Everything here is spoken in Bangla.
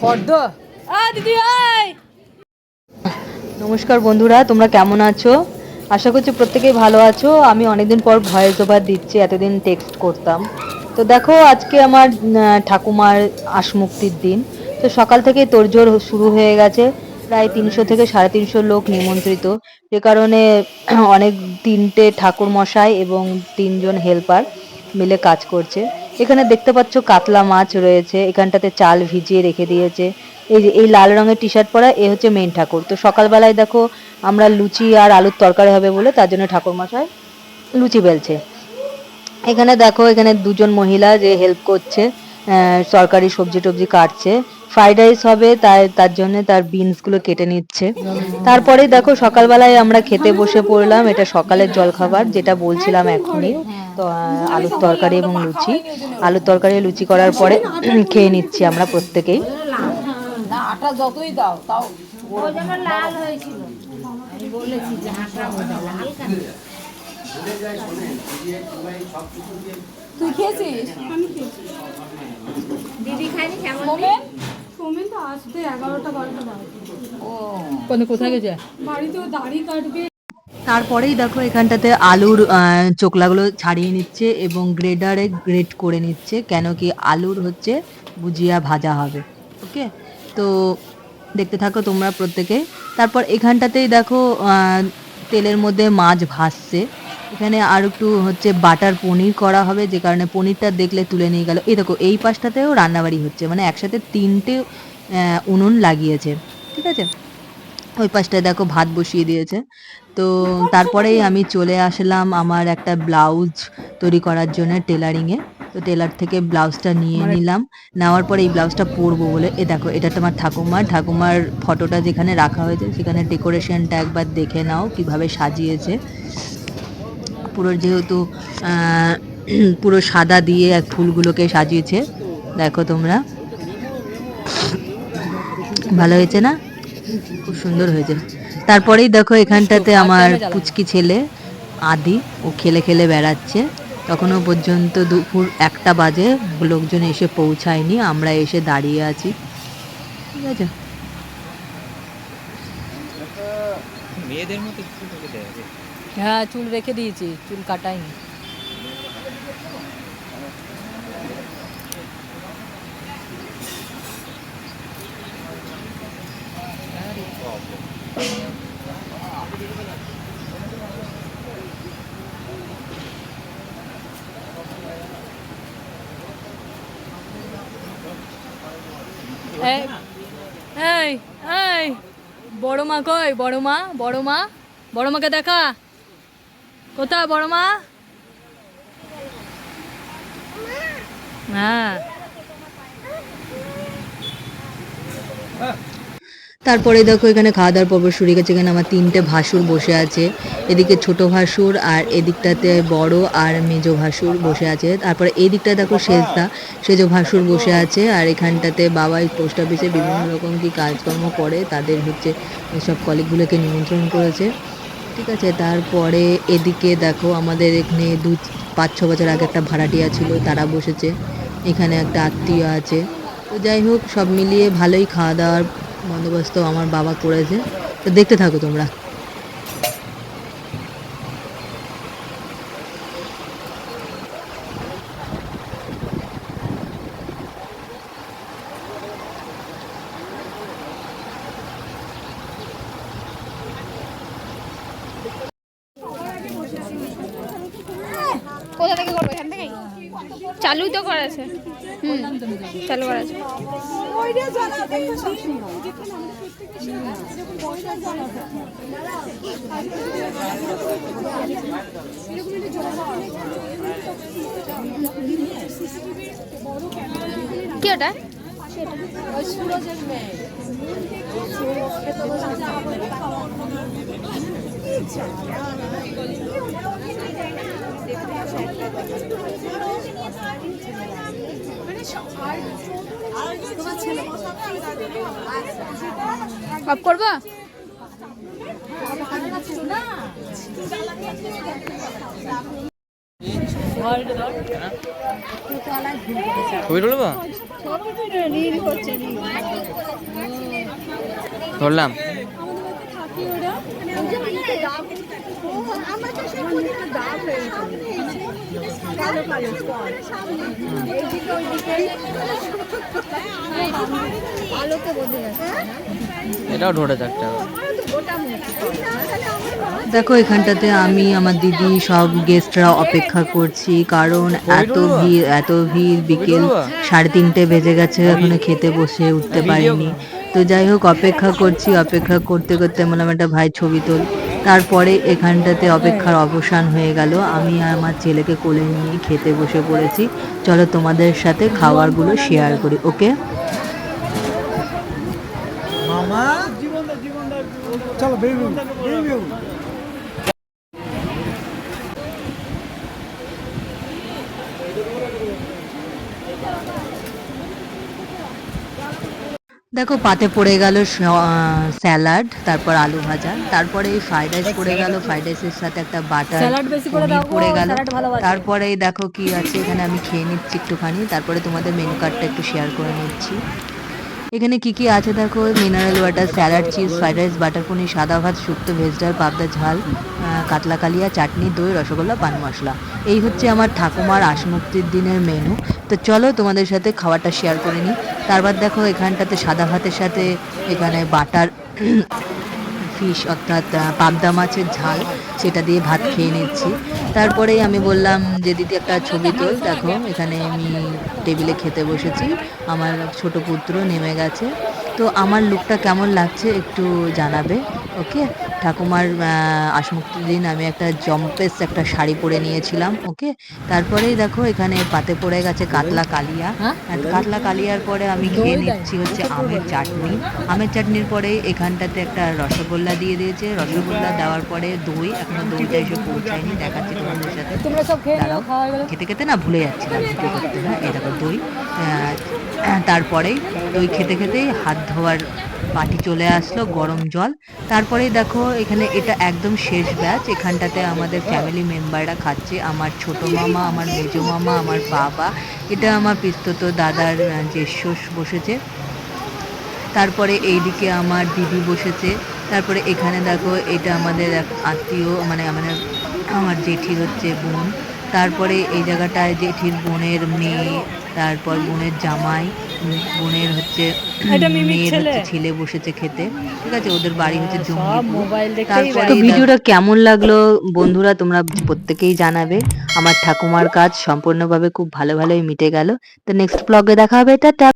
ফর্দ। দিদি নমস্কার বন্ধুরা তোমরা কেমন আছো? আশা করছি প্রত্যেকেই ভালো আছো। আমি অনেকদিন পর ভয়েস ওভার দিচ্ছি এতদিন টেক্সট করতাম। তো দেখো আজকে আমার ঠাকুমার আশমুক্তির দিন। তো সকাল থেকে তোড়জোড় শুরু হয়ে গেছে প্রায় তিনশো থেকে সাড়ে তিনশো লোক নিমন্ত্রিত। যে কারণে অনেক তিনটে ঠাকুর মশাই এবং তিনজন হেল্পার মিলে কাজ করছে। এখানে দেখতে পাচ্ছ কাতলা মাছ রয়েছে, এখানটাতে চাল ভিজিয়ে রেখে দিয়েছে। এই যে, এই লাল রঙের টি শার্ট পরা, এ হচ্ছে মেন ঠাকুর। তো সকালবেলায় দেখো, আমরা লুচি আর আলুর তরকারি হবে বলে তার জন্য ঠাকুর মশাই লুচি বেলছে। এখানে দেখো, এখানে দুজন মহিলা যে হেল্প করছে তরকারি সবজি টবজি কাটছে। ফ্রাইড রাইস হবে তাই তার জন্য তার বিনসগুলো কেটে নিচ্ছে। তারপরে দেখো সকালবেলায় আমরা খেতে বসে পড়লাম এটা সকালের জলখাবার যেটা বলছিলাম এখনই তো আলুর তরকারি এবং লুচি। আলুর তরকারি লুচি করার পরে খেয়ে নিচ্ছি আমরা প্রত্যেকেই। না আটা যতই দাও তাও লাল হয়েছিল আমি বলেছি যে আটা বোঝা লাল কেন তুই খেয়েছিস? দিদি খাইনি কেমন মোমেন তো আসবে এগারোটা বারোটা ও। কোন কোথায় গেছে? বাড়িতে ও দাড়ি কাটবে। তারপরেই দেখো এখানটাতে আলুর চোকলাগুলো ছাড়িয়ে নিচ্ছে এবং গ্রেডারে গ্রেড করে নিচ্ছে কেন কি আলুর হচ্ছে ভুজিয়া ভাজা হবে ওকে? তো দেখতে থাকো তোমরা প্রত্যেকে। তারপর এখানটাতেই দেখো তেলের মধ্যে মাছ ভাসছে। এখানে আর একটু হচ্ছে বাটার পনির করা হবে যে কারণে পনিরটা দেখলে তুলে নিয়ে গেল। এই দেখো এই পাশটাতেও রান্নাবাড়ি হচ্ছে মানে একসাথে তিনটে উনুন লাগিয়েছে ঠিক আছে? ওই পাশটায় দেখো ভাত বসিয়ে দিয়েছে। তো তারপরেই আমি চলে আসলাম আমার একটা ব্লাউজ তৈরি করার জন্য টেলারিংয়ে। তো টেলার থেকে ব্লাউজটা নিয়ে নিলাম। নেওয়ার পরে এই ব্লাউজটা পরবো বলে এ দেখো এটা তোমার ঠাকুমার। ঠাকুমার ফটোটা যেখানে রাখা হয়েছে সেখানে ডেকোরেশনটা একবার দেখে নাও কীভাবে সাজিয়েছে। পুরো যেহেতু পুরো সাদা দিয়ে এক ফুলগুলোকে সাজিয়েছে। দেখো তোমরা। ভালো হয়েছে না? খুব সুন্দর হয়েছে। তারপরেই দেখো এখানটাতে আমার পুচকি ছেলে, আদি, ও খেলে খেলে বেড়াচ্ছে। তখনও পর্যন্ত দুপুর একটা বাজে, লোকজন এসে পৌঁছায়নি, আমরা এসে দাঁড়িয়ে আছি। ঠিক আছে? মেয়েদের মতো। হ্যাঁ চুল রেখে দিয়েছি, চুল কাটাইনি। এই এই বড় মা কই? বড় মা বড় মা, বড় মাকে দেখা। কোথায় বড় মা? হ্যাঁ তারপরে দেখো, এখানে খাওয়া দাওয়ার পর্ব শুরু গেছে। এখানে আমার তিনটে ভাসুর বসে আছে। এদিকে ছোট ভাসুর আর এদিকটাতে বড় আর মেজো ভাসুর বসে আছে। তারপরে এই দিকটায় দেখো সেজদা সেজো ভাসুর বসে আছে। আর এখানটাতে বাবা পোস্ট অফিসে বিভিন্ন রকম কি কাজকর্ম করে, তাদের হচ্ছে সব কলিগগুলোকে নিমন্ত্রণ করেছে। ঠিক আছে, তারপরে এদিকে দেখো আমাদের এখানে দু, পাঁচ, ছ বছর আগে একটা ভাড়াটিয়া ছিল, তারা বসেছে। এখানে একটা আত্মীয় আছে। তো যাই হোক, সব মিলিয়ে ভালোই খাওয়া দাওয়ার বন্দোবস্ত আমার বাবা করেছে। তো দেখতে থাকো তোমরা কোথা থেকে করব এখান থেকেই চালুই তো করা আছে হুম চালু করা আছে কি ওটা? অফ করবা? ছবি তুলবো? ধরলাম। এটাও একটা দেখো এখানটাতে আমি আমার দিদি সব গেস্টরা অপেক্ষা করছি কারণ এত ভিড় এত ভিড় বিকেল সাড়ে তিনটে বেজে গেছে এখনও খেতে বসে উঠতে পারিনি। তো যাই হোক, অপেক্ষা করছি, অপেক্ষা করতে করতে বললাম, একটা ভাই ছবি তোল। তারপরে এখানটাতে অপেক্ষার অবসান হয়ে গেল। আমি আর আমার ছেলেকে কোলে নিয়ে খেতে বসে পড়েছি। চলো তোমাদের সাথে খাবারগুলো শেয়ার করি, ওকে? দেখো পাতে পড়ে গেল স্যালাড তারপর আলু ভাজা তারপরে এই ফ্রাইড রাইস পড়ে গেল ফ্রাইড রাইসের সাথে একটা বাটার পড়ে গেল। তারপরে দেখো কি আছে এখানে আমি খেয়ে নিচ্ছি একটুখানি তারপরে তোমাদের মেনু কার্ডটা একটু শেয়ার করে নিচ্ছি। এখানে কি কি আছে দেখো? Mineral water salad cheese fried rice butter paneer, সাদা ভাত, শুক্তো ভেজ ডাল, পাবদা ঝাল কাতলা কালিয়া, চাটনি, দই, রসগোল্লা, পান মশলা। এই হচ্ছে আমার ঠাকুমার আশমুক্তির দিনের মেনু তো চলো তোমাদের সাথে খাবারটা শেয়ার করে নিই। তারপর দেখো এখানটাতে সাদা ভাতের সাথে এখানে বাটার ফিশ অর্থাৎ পাবদা মাছের ঝাল, সেটা দিয়ে ভাত খেয়ে নিচ্ছি। তারপরেই আমি বললাম যে, দিদি, একটা ছবি তোল, দেখো, এখানে আমি টেবিলে খেতে বসেছি, আমার ছোট পুত্র নেমে গেছে। তো আমার লুকটা কেমন লাগছে একটু জানাবে ওকে ঠাকুমার আহ, দিন আমি একটা জম্পেস একটা শাড়ি পরে নিয়েছিলাম ওকে? তারপরেই দেখো এখানে পাতে পড়ে গেছে কাতলা কালিয়া। আর কাতলা কালিয়ার পরে আমি খেয়ে নিচ্ছি হচ্ছে আমের চাটনি। আমের চাটনির পরে এখানটাতে একটা রসগোল্লা দিয়ে দিয়েছে। রসগোল্লা দেওয়ার পরে দই এখনও দইটা এসে পৌঁছায়নি দেখাচ্ছি তোমাদের সাথে। হয়ে খেতে খেতে না ভুলে যাচ্ছিলাম করতে হ্যাঁ দেখো দই আহ, তারপরেই দই খেতে খেতেই হাত ধোয়ার পাটি চলে আসলো গরম জল। তারপরেই দেখো এখানে এটা একদম শেষ ব্যাচ। এখানটাতে আমাদের ফ্যামিলি মেম্বাররা খাচ্ছে। আমার ছোট মামা আমার মেজো মামা আমার বাবা এটা আমার পিস্তত দাদার জ্যেষ্ঠ বসেছে। তারপরে এইদিকে আমার দিদি বসেছে। তারপরে এখানে দেখো এটা আমাদের আত্মীয় মানে আমাদের আমার জেঠির হচ্ছে বোন। তারপরে এই জায়গাটায় জেঠির বোনের মেয়ে তারপর বোনের জামাই বোনের হচ্ছে মেয়ের হচ্ছে ছেলে? বসেছে খেতে। ঠিক আছে ওদের বাড়ি হচ্ছে তারপরে ভিডিওটা কেমন লাগল বন্ধুরা তোমরা প্রত্যেকেই জানাবে। আমার ঠাকুমার কাজ সম্পূর্ণভাবে খুব ভালো ভালোই মিটে গেল। তো নেক্সট ব্লগে দেখা হবে। টাটা!